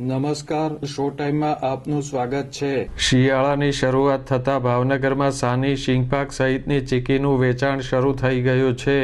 નમસ્કાર શો ટાઈમમાં આપનું સ્વાગત છે. શિયાળાની શરૂઆત થતાં ભાવનગરમાં સાની શિંગપાક સહિતની ચીકીનું વેચાણ શરૂ થઈ ગયું છે.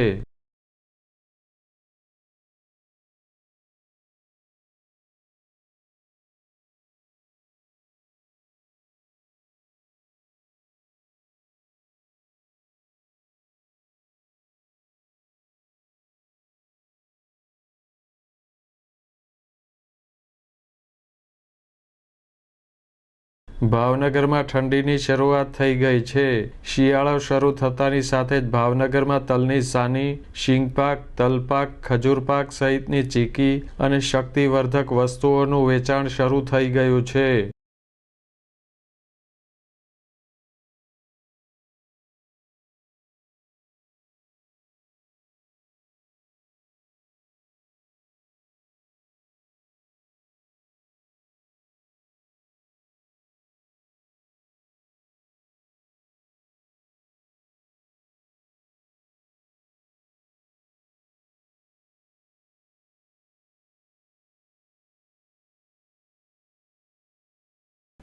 ભાવનગરમાં ઠંડીની શરૂઆત થઈ ગઈ છે. શિયાળો શરૂ થતાની સાથે જ ભાવનગરમાં તલની સાની, શીંગપાક, તલપાક, ખજૂરપાક સહિતની ચીકી અને શક્તિવર્ધક વસ્તુઓનું વેચાણ શરૂ થઈ ગયું છે.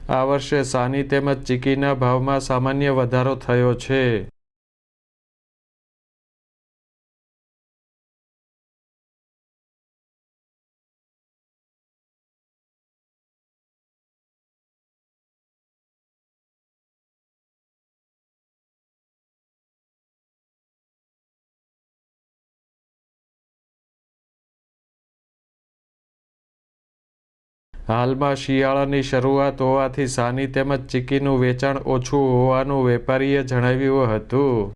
આ વર્ષે સાની તેમજ ચીકીના ભાવમાં સામાન્ય વધારો થયો છે. હાલમાં શિયાળાની શરૂઆત હોવાથી સાની તેમજ ચીકીનું વેચાણ ઓછું હોવાનું વેપારીએ જણાવ્યું હતું.